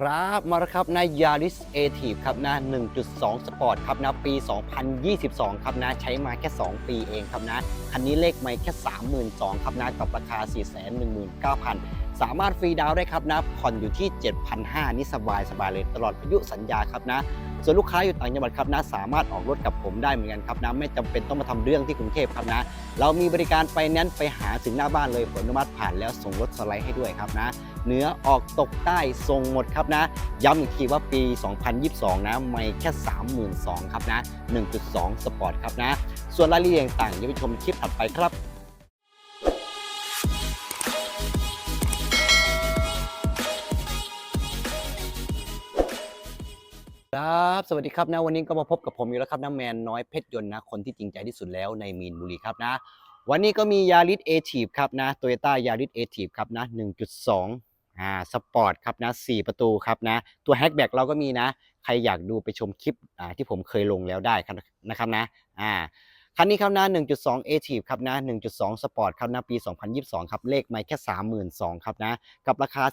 ครับมาแล้วครับนะ Yaris a t i v ครับนะ1.2 Sport ครับนะปี 2022 ครับนะใช้มาแค่ 2 ปีเองครับนะคันนี้เลขไม่แค่ 32,000ครับนะกับราคา 419,000 สามารถฟรีดาวน์ได้ครับนะผ่อนอยู่ที่ 7,500 นี่สบายสบายเลยตลอดอายุสัญญาครับนะส่วนลูกค้าอยู่ต่างจังหวัดครับนะสามารถออกรถกับผมได้เหมือนกันครับนะไม่จำเป็นต้องมาทำเรื่องที่กรุงเทพครับนะ เรามีบริการไปแนนซ์ไปหาถึงหน้าบ้านเลยผลอนุมัติผ่านแล้วส่งรถสไลด์ให้ด้วยครับนะ เหนือออกตกใต้ส่งหมดครับนะ ย้ำอีกทีว่าปี 2022 นะไม่แค่ 32,000ครับนะ 1.2 สปอร์ตครับนะ ส่วนรายละเอียดต่างๆอย่าไปชมคลิปถัดไปครับครับสวัสดีครับนะวันนี้ก็มาพบกับผมอยู่แล้วครับนะแมนน้อยเพชรยนต์นะคนที่จริงใจที่สุดแล้วในมีนบุรีครับนะ วันนี้ก็มียาริสเอทีฟครับนะโตโยต้ายาริสเอทีฟครับนะ 1.2 อ่าสปอร์ตครับนะ4ประตูครับนะ ตัวแฮชแบ็กเราก็มีนะ ใครอยากดูไปชมคลิปอ่าที่ผมเคยลงแล้วได้ครับนะครับนะอ่าคันนี้ครับนะ1.2 a t i v ครับนะ 1.2 Sport ครับนะ ปี 2022 ครับ เลขไม่แค่ 32,000 ครับนะ กับราคา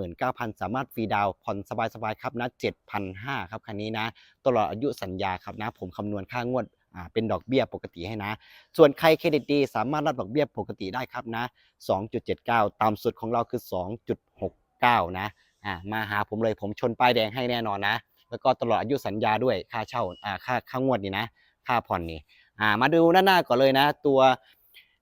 419,000 สามารถฟรีดาวน์ผ่อนสบายๆ ครับนะ 7,500 ครับ คันนี้นะ ตลอดอายุสัญญาครับนะ ผมคำนวณค่างวด อ่าเป็นดอกเบี้ยปกติให้นะ ส่วนใครเครดิตดีสามารถรับดอกเบี้ยปกติได้ครับนะ 2.79ต่ำสุดของเราคือ 2.69 นะอ่ามาหาผมเลยผมชนป้ายแดงให้แน่นอนนะ แล้วก็ตลอดอายุสัญญาด้วยค่าเช่าอ่าค่าค่างวดนี่นะ ค่าผ่อนนี่อ่ามาดูด้าหน้าก่อนเลยนะ ตัว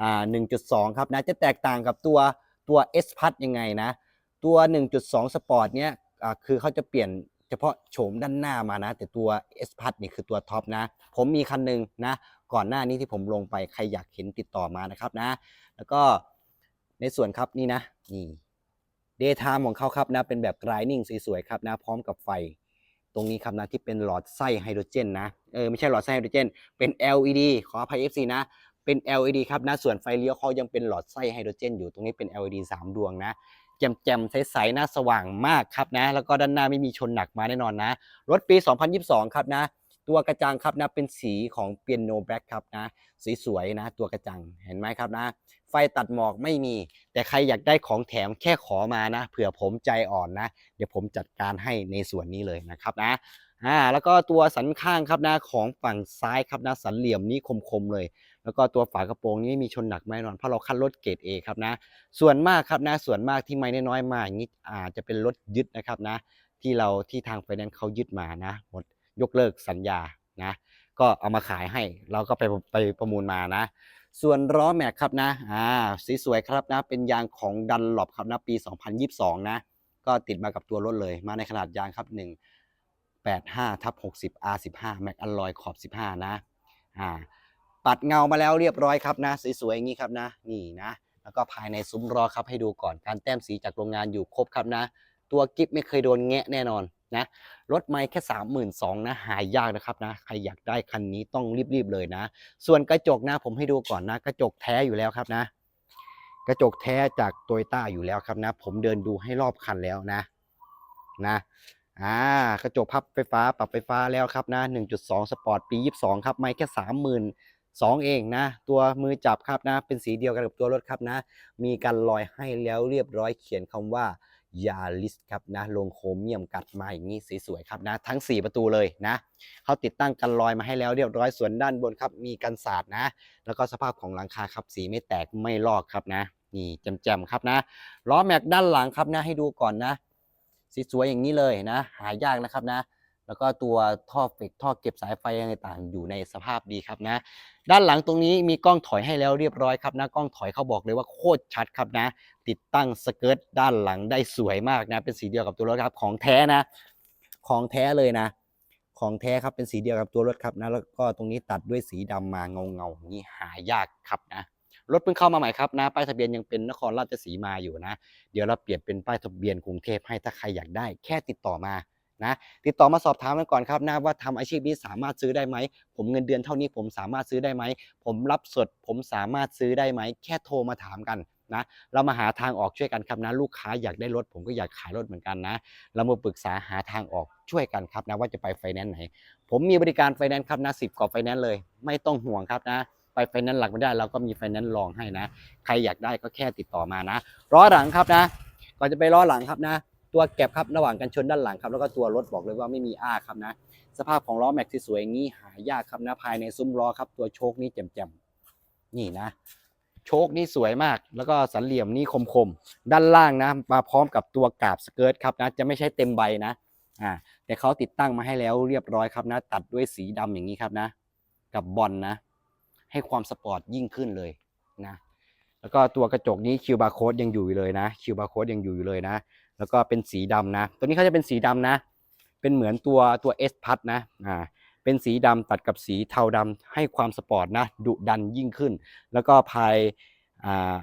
อ่า1.2 ครับนะจะแตกต่างกับตัวตัว S พัดยังไงนะ ตัว 1.2 Sport เนี้ยอ่าคือเขาจะเปลี่ยน เฉพาะโฉมด้านหน้ามานะ แต่ตัว S พัดนี่คือตัวท็อปนะ ผมมีคันหนึ่งนะ ก่อนหน้านี้ที่ผมลงไปใครอยากเห็นติดต่อมานะครับนะ แล้วก็ในส่วนครับนี่นะนี่ Daytime ของเขาครับนะเป็นแบบ Grinding สวยๆครับนะพร้อมกับไฟตรงนี้ครับนะที่เป็นหลอดไส้ไฮโดรเจนนะเออไม่ใช่หลอดไส้ไฮโดรเจน เป็น LED ขออภัย FC นะเป็น LED ครับนะส่วนไฟเลี้ยวเขายังเป็นหลอดไส้ไฮโดรเจนอยู่ตรงนี้เป็น LED 3 ดวงนะ แจ่มๆใสๆหน้าสว่างมากครับนะ แล้วก็ด้านหน้าไม่มีชนหนักมาแน่นอนนะ รถปี 2022 ครับนะ ตัวกระจังครับนะเป็นสีของเปียโนแบล็กครับนะสีสวยนะ ตัวกระจังเห็นไหมครับนะ ไฟตัดหมอกไม่มี แต่ใครอยากได้ของแถมแค่ขอมานะ เผื่อผมใจอ่อนนะ เดี๋ยวผมจัดการให้ในส่วนนี้เลยนะครับนะอ่าแล้วก็ตัวสันข้างครับนะของฝั่งซ้ายครับนะสันเหลี่ยมนี้คมๆเลยแล้วก็ตัวฝากระโปรงนี้มีชนหนักแน่นอนเพราะเราคัดรถเกรด A ครับนะ ส่วนมากครับนะส่วนมากที่ไม่น้อยมาอย่างนี้อาจจะเป็นรถยึดนะครับนะ ที่เราที่ทางไฟแนนซ์เขายึดมานะหมดยกเลิกสัญญานะก็เอามาขายให้เราก็ไปไปประมูลมานะ ส่วนล้อแม็กครับนะอ่าสีสวยครับนะเป็นยางของดันหลบครับนะปี 2022 นะ ก็ติดมากับตัวรถเลย มาในขนาดยางครับ 185ทับ60 R15 แม็กอลลอยขอบ 15 นะอ่า ปัดเงามาแล้วเรียบร้อยครับนะ สวยๆอย่างนี้ครับนะ นี่นะ แล้วก็ภายในซุ้มล้อครับให้ดูก่อนการแต้มสีจากโรงงานอยู่ครบครับนะ ตัวกิฟไม่เคยโดนแงะแน่นอนนะรถไม่แค่32,000นะหายากนะครับนะใครอยากได้คันนี้ต้องรีบๆเลยนะ ส่วนกระจกนะผมให้ดูก่อนนะ กระจกแท้อยู่แล้วครับนะ กระจกแท้จากโตโยต้าอยู่แล้วครับนะ ผมเดินดูให้รอบคันแล้วนะนะอ่ากระจกพับไฟฟ้าปรับไฟฟ้าแล้วครับนะ 1.2 สปอร์ตปี 22 ครับ ไม่แค่ 30,000สองเองนะ ตัวมือจับครับนะ เป็นสีเดียวกันกับตัวรถครับนะ มีกันรอยให้แล้วเรียบร้อยเขียนคำว่ายาลิสครับนะลงโครเมียมกัดมาอย่างนี้สวยๆครับนะ ทั้ง 4 ประตูเลยนะเขาติดตั้งกันรอยมาให้แล้วเรียบร้อยส่วนด้านบนครับ มีกันสาดนะ แล้วก็สภาพของหลังคาครับสีไม่แตกไม่ลอกครับนะนี่แจ่มๆครับนะล้อแม็กด้านหลังครับนะให้ดูก่อนนะสวยๆอย่างนี้เลยนะ หายากนะครับนะ แล้วก็ตัวท่อเฟกท่อเก็บสายไฟอะไรต่างอยู่ในสภาพดีครับนะ ด้านหลังตรงนี้มีกล้องถอยให้แล้วเรียบร้อยครับนะกล้องถอยเขาบอกเลยว่าโคตรชัดครับนะ ติดตั้งสเกิร์ตด้านหลังได้สวยมากนะ เป็นสีเดียวกับตัวรถครับของแท้นะ ของแท้เลยนะ ของแท้ครับเป็นสีเดียวกับตัวรถครับนะ แล้วก็ตรงนี้ตัดด้วยสีดำมาเงาเงาๆอย่างนี้หายากครับนะรถเพิ่งเข้ามาใหม่ครับนะป้ายทะเบียนยังเป็นนครราชสีมาอยู่นะ เดี๋ยวเราเปลี่ยนเป็นป้ายทะเบียนกรุงเทพให้ถ้าใครอยากได้ แค่ติดต่อมา นะติดต่อมาสอบถามกันก่อนครับนะว่าทำอาชีพนี้สามารถซื้อได้ไหม ผมเงินเดือนเท่านี้ผมสามารถซื้อได้ไหม ผมรับสดผมสามารถซื้อได้ไหม แค่โทรมาถามกันนะเรามาหาทางออกช่วยกันครับนะลูกค้าอยากได้รถผมก็อยากขายรถเหมือนกันนะ เรามาปรึกษาหาทางออกช่วยกันครับนะว่าจะไปไฟแนนซ์ไหน ผมมีบริการไฟแนนซ์ครับนะสิบกว่าไฟแนนซ์เลย ไม่ต้องห่วงครับนะไปไฟแนนซ์หลักไม่ได้เราก็มีไฟแนนซ์รองให้นะ ใครอยากได้ก็แค่ติดต่อมานะล้อหลังครับนะก่อนจะไปล้อหลังครับนะ ตัวแก็บครับระหว่างกันชนด้านหลังครับแล้วก็ตัวรถบอกเลยว่าไม่มีอ้าครับนะ สภาพของล้อแม็กซ์สวยอย่างนี้หายากครับนะภายในซุ้มล้อครับ ตัวโชคนี่แจ่มๆนี่นะ โชคนี่สวยมาก แล้วก็สันเหลี่ยมนี่คมๆด้านล่างนะ มาพร้อมกับตัวกาบสเกิร์ตครับนะจะไม่ใช่เต็มใบนะอ่าแต่เขาติดตั้งมาให้แล้วเรียบร้อยครับนะ ตัดด้วยสีดำอย่างนี้ครับนะ กับบอลนะ ให้ความสปอร์ตยิ่งขึ้นเลยนะแล้วก็ตัวกระจกนี้คิวบาร์โค้ดยังอยู่อยู่เลยนะคิวบาร์โค้ดยังอยู่อยู่เลยนะ แล้วก็เป็นสีดำนะ ตัวนี้เขาจะเป็นสีดำนะ เป็นเหมือนตัวตัวเอสพัทนะอ่าเป็นสีดำตัดกับสีเทาดำให้ความสปอร์ตนะดุดันยิ่งขึ้น แล้วก็ภายอ่า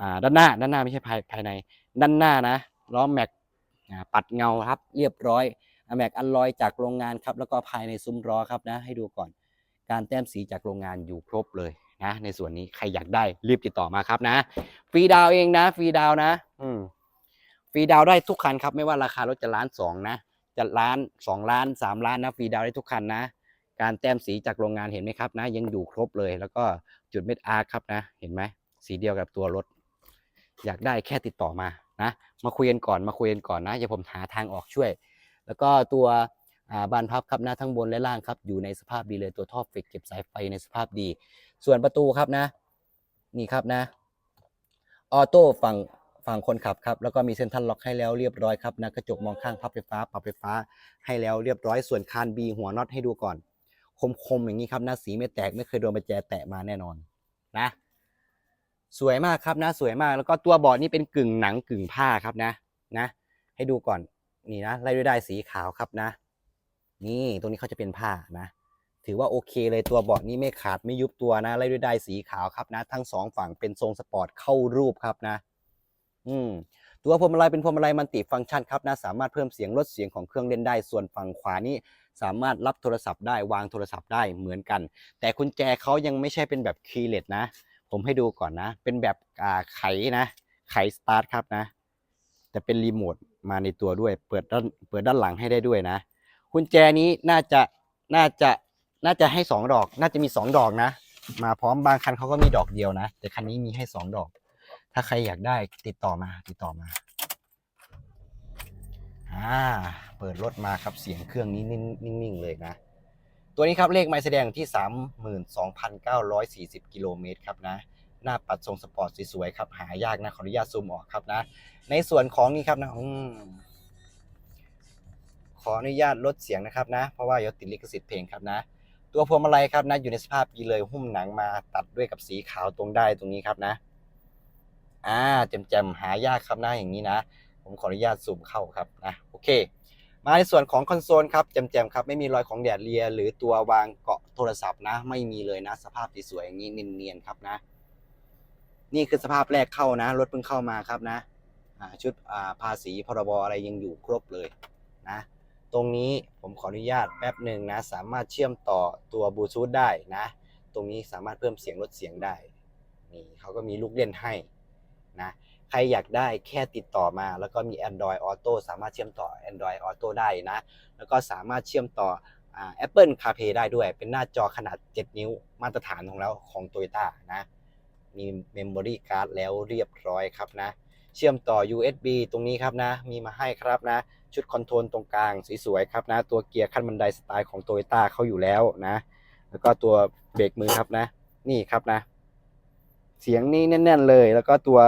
อ่าด้านหน้าด้านหน้าไม่ใช่ภายภายในด้านหน้านะล้อแม็กปัดเงาครับเรียบร้อยอ่าแม็กอันลอยจากโรงงานครับแล้วก็ภายในซุ้มล้อครับนะ ให้ดูก่อนการแต้มสีจากโรงงานอยู่ครบเลยนะ ในส่วนนี้ใครอยากได้รีบติดต่อมาครับนะ ฟรีดาวเองนะ ฟรีดาวนะ อืม ฟรีดาวได้ทุกคันครับ ไม่ว่าราคารถจะล้านสองนะ จะล้านสองล้านสามล้านนะฟรีดาวได้ทุกคันนะ การแต้มสีจากโรงงานเห็นไหมครับนะ ยังอยู่ครบเลย แล้วก็จุดเม็ดอาร์ครับนะ เห็นไหมสีเดียวกับตัวรถ อยากได้แค่ติดต่อมานะ มาคุยกันก่อนมาคุยกันก่อนนะอย่าผมหาทางออกช่วย แล้วก็ตัวบานพับครับนะทั้งบนและล่างครับอยู่ในสภาพดีเลยตัวท่อเฟกเก็บสายไฟในสภาพดี ส่วนประตูครับนะ นี่ครับนะ ออโต้ฝั่ง ฝั่งคนขับครับแล้วก็มีเซ็นทรัลล็อกให้แล้วเรียบร้อยครับนะกระจกมองข้างพับไฟฟ้าปรับไฟฟ้าให้แล้วเรียบร้อยส่วนคานบีหัวน็อตให้ดูก่อน คมๆอย่างนี้ครับนะสีไม่แตกไม่เคยโดนใบแจแตะมาแน่นอนนะสวยมากครับนะสวยมากแล้วก็ตัวเบาะนี่เป็นกึ่งหนังกึ่งผ้าครับนะนะ ให้ดูก่อนนี่นะไล่ด้วยได้ายสีขาวครับนะ นี่ตรงนี้เขาจะเป็นผ้านะ ถือว่าโอเคเลยตัวเบาะนี้ไม่ขาดไม่ยุบตัวนะไล่ด้วยได้ายสีขาวครับนะ ทั้งสองฝั่งเป็นทรงสปอร์ตเข้ารูปครับนะ อืมตัวพวงมาลัยเป็นพวงมาลัยมัลติฟังก์ชันครับนะสามารถเพิ่มเสียงลดเสียงของเครื่องเล่นได้ส่วนฝั่งขวานี่สามารถรับโทรศัพท์ได้วางโทรศัพท์ได้เหมือนกัน แต่กุญแจเขายังไม่ใช่เป็นแบบคีย์เลสนะ ผมให้ดูก่อนนะ เป็นแบบอ่าไขนะไขสตาร์ทครับนะแต่เป็นรีโมทมาในตัวด้วย เปิดด้านเปิดด้านหลังให้ได้ด้วยนะกุญแจนี้น่าจะน่าจะน่าจะให้สองดอก น่าจะมีสองดอกนะ มาพร้อมบางคันเขาก็มีดอกเดียวนะ แต่คันนี้มีให้สองดอก ถ้าใครอยากได้ติดต่อมา ติดต่อมา อ่า เปิดรถมาครับเสียงเครื่องนี้นิ่งๆเลยนะ ตัวนี้ครับเลขไม้แสดงที่ 32,940 กิโลเมตรครับนะ หน้าปัดทรงสปอร์ตสวยๆครับ หายากนะ ขออนุญาตซูมออกครับนะ ในส่วนของนี่ครับนะอขออนุญาตลดเสียงนะครับนะ เพราะว่าเดี๋ยวติดลิขสิทธิ์เพลงครับนะ ตัวพวงมาลัยครับนะ อยู่ในสภาพดีเลยหุ้มหนังมาตัดด้วยกับสีขาวตรงได้ตรงนี้ครับนะ อ่าแจ่มๆหายากครับนะอย่างนี้นะ ผมขออนุญาตซูมเข้าครับนะโอเค มาในส่วนของคอนโซลครับแจ่มๆครับไม่มีรอยของแดดเลีย หรือตัววางเกาะโทรศัพท์นะ ไม่มีเลยนะ สภาพสวยๆอย่างนี้เนียนๆครับนะ นี่คือสภาพแรกเข้านะรถเพิ่งเข้ามาครับนะชุดภาษีพรบอะไรยังอยู่ครบเลยนะตรงนี้ผมขออนุญาตแป๊บหนึ่งนะ สามารถเชื่อมต่อตัวบลูทูธได้นะ ตรงนี้สามารถเพิ่มเสียงลดเสียงได้ นี่เขาก็มีลูกเล่นให้ นะใครอยากได้แค่ติดต่อมา แล้วก็มี Android Auto สามารถเชื่อมต่อ Android Auto ได้นะ แล้วก็สามารถเชื่อมต่ออ Apple CarPlay ได้ด้วย เป็นหน้าจอขนาด 7 นิ้วมาตรฐานของแล้วของ Toyota นะ มี Memory Card แล้วเรียบร้อยครับนะ เชื่อมต่อ USB ตรงนี้ครับนะ มีมาให้ครับนะ ชุดคอนโทรลตรงกลางสวยๆครับนะ ตัวเกียร์ขั้นบันไดสไตล์ของ Toyota เขาอยู่แล้วนะ แล้วก็ตัวเบรกมือครับนะ นี่ครับนะ เสียงนี่แน่น ๆ เลย แล้วก็ตัว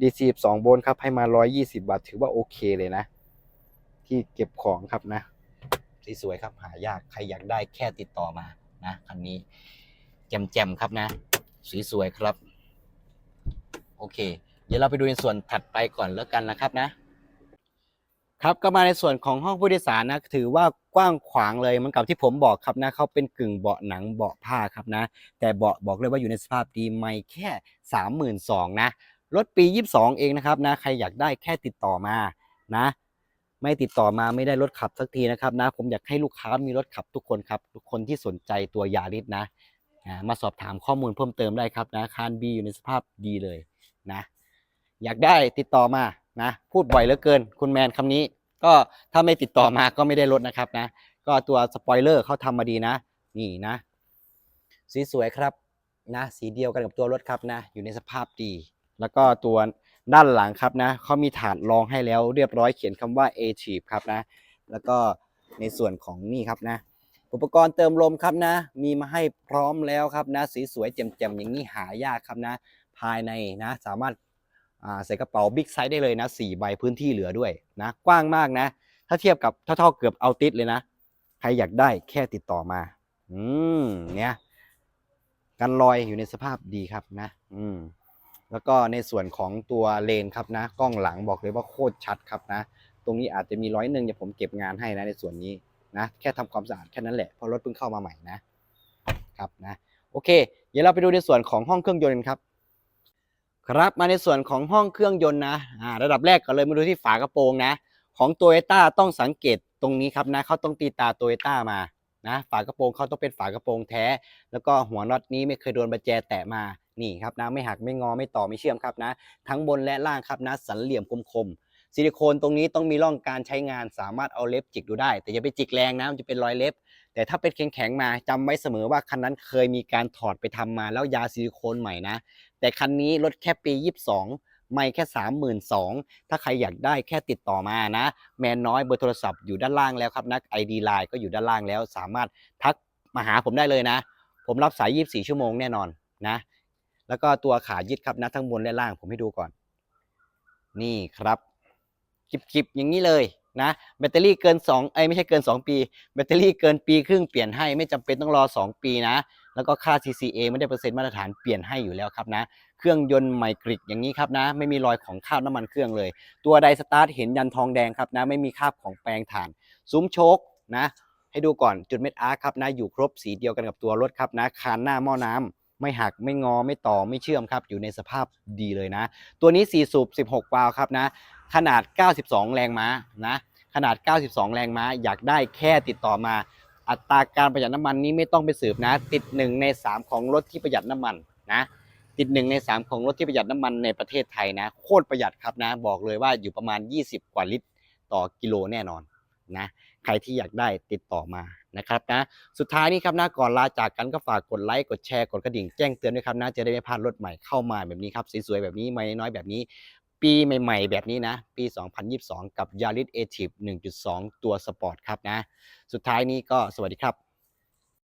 DC 2โวลต์ครับ ให้มา 120 วัตต์ถือว่าโอเคเลยนะ ที่เก็บของครับนะสสวยครับหายากใครอยากได้แค่ติดต่อมานะคันนี้แจ่มๆครับนะสสวยครับ โอเค เดี๋ยวเราไปดูในส่วนถัดไปก่อนแล้วกันนะครับนะ ครับก็มาในส่วนของห้องผู้โดยสารนะถือว่ากว้างขวางเลยเหมือนกับที่ผมบอกครับนะเขาเป็นกึ่งเบาะหนังเบาะผ้าครับนะ แต่เบาะบอกเลยว่าอยู่ในสภาพดีไม่แค่สามหมื่นสองนะรถปี 22 เองนะครับนะใครอยากได้แค่ติดต่อมานะ ไม่ติดต่อมาไม่ได้รถขับสักทีนะครับนะ ผมอยากให้ลูกค้ามีรถขับทุกคนครับ ทุกคนที่สนใจตัวยาริสนะมาสอบถามข้อมูลเพิ่มเติมได้ครับนะคานบีอยู่ในสภาพดีเลยนะ อยากได้ติดต่อมา นะพูดบ่อยเหลือเกิน คุณแมนคำนี้ ก็ถ้าไม่ติดต่อมาก็ไม่ได้ลดนะครับนะ ก็ตัวสปอยเลอร์เขาทำมาดีนะ นี่นะ สีสวยครับนะ สีเดียวกันกับตัวรถครับนะ อยู่ในสภาพดี แล้วก็ตัวด้านหลังครับนะเขามีถาดรองให้แล้วเรียบร้อยเขียนคำว่า a c h i e ครับนะ แล้วก็ในส่วนของนี่ครับนะ อุปกรณ์เติมลมครับนะ มีมาให้พร้อมแล้วครับนะ สีสวยแจ่มๆอย่างนี้หายากครับนะ ภายในนะสามารถ ใส่กระเป๋าบิ๊กไซส์ได้เลยนะ4ใบพื้นที่เหลือด้วยนะกว้างมากนะ ถ้าเทียบกับเท่าๆเกือบเอาติสเลยนะ ใครอยากได้แค่ติดต่อมา อืมเนี่ยกันรอยอยู่ในสภาพดีครับนะ อืมแล้วก็ในส่วนของตัวเลนครับนะ กล้องหลังบอกเลยว่าโคตรชัดครับนะ ตรงนี้อาจจะมีร้อยหนึ่งเดี๋ยวผมเก็บงานให้นะในส่วนนี้นะแค่ทำความสะอาดแค่นั้นแหละเพราะรถเพิ่งเข้ามาใหม่นะครับนะ โอเค เดี๋ยวเราไปดูในส่วนของห้องเครื่องยนต์กันครับ ครับมาในส่วนของห้องเครื่องยนต์นะอ่าระดับแรกก็เลยมาดูที่ฝากระโปรงนะ ของโตโยต้าต้องสังเกตตรงนี้ครับนะเขาต้องตีตาโตโยต้ามานะฝากระโปรงเขาต้องเป็นฝากระโปรงแท้ แล้วก็หัวน็อตนี้ไม่เคยโดนประแจแตะมานี่ครับนะไม่หักไม่งอไม่ต่อไม่เชื่อมครับนะ ทั้งบนและล่างครับนะสันเหลี่ยมคมๆ ซิลิโคนตรงนี้ต้องมีร่องการใช้งานสามารถเอาเล็บจิกดูได้ แต่อย่าไปจิกแรงนะมันจะเป็นรอยเล็บ แต่ถ้าเป็นแข็งๆมาจำไว้เสมอว่าคันนั้นเคยมีการถอดไปทำมาแล้วยาซิลิโคนใหม่นะ แต่คันนี้รถแค่ปี 22 ไม่แค่ 32,000 ถ้าใครอยากได้แค่ติดต่อมานะ แมนน้อยเบอร์โทรศัพท์อยู่ด้านล่างแล้วครับนะ ID Line ก็อยู่ด้านล่างแล้ว สามารถทักมาหาผมได้เลยนะ ผมรับสาย 24 ชั่วโมงแน่นอนนะ แล้วก็ตัวขายึดครับนะทั้งบนและล่างผมให้ดูก่อน นี่ครับ จิบๆอย่างนี้เลยนะแบตเตอรี่เกิน2ไอยไม่ใช่เกิน 2 ปี แบตเตอรี่เกินปีครึ่งเปลี่ยนให้ไม่จำเป็นต้องรอ 2 ปีนะ แล้วก็ค่า CCA ไม่ได้เปอร์เซ็นต์มาตรฐานเปลี่ยนให้อยู่แล้วครับนะ เครื่องยนต์ใหม่กริกอย่างนี้ครับนะ ไม่มีรอยของคราบน้ำมันเครื่องเลย ตัวไดสตาร์ทเห็นยันทองแดงครับนะ ไม่มีคราบของแปรงถ่าน ซุ้มโชคนะ ให้ดูก่อนจุดเม็ดอาร์ครับนะ อยู่ครบสีเดียวกันกับตัวรถครับนะคานหน้าหม้อน้ำไม่หักไม่งอไม่ต่อไม่เชื่อมครับอยู่ในสภาพดีเลยนะ ตัวนี้4สูบ16 วาล์วครับนะ ขนาด 92 แรงม้านะขนาด 92 แรงม้าอยากได้แค่ติดต่อมา อัตราการประหยัดน้ำมันนี้ไม่ต้องไปสืบนะ ติด 1 ใน 3 ของรถที่ประหยัดน้ำมันนะติด 1 ใน 3 ของรถที่ประหยัดน้ำมันในประเทศไทยนะโคตรประหยัดครับนะ บอกเลยว่าอยู่ประมาณ 20 กว่าลิตรต่อกิโลแน่นอนนะใครที่อยากได้ติดต่อมานะครับนะสุดท้ายนี้ครับนะก่อนลาจากกันก็ฝากกดไลค์กดแชร์กดกระดิ่งแจ้งเตือนด้วยครับนะจะได้ไม่พลาดรถใหม่เข้ามาแบบนี้ครับสวยๆแบบนี้ไม่น้อยแบบนี้ ปีใหม่ ๆ แบบนี้นะ ปี 2022 กับ Yaris a t i v 1.2 ตัวสปอร์ตครับนะ สุดท้ายนี้ก็สวัสดีครับ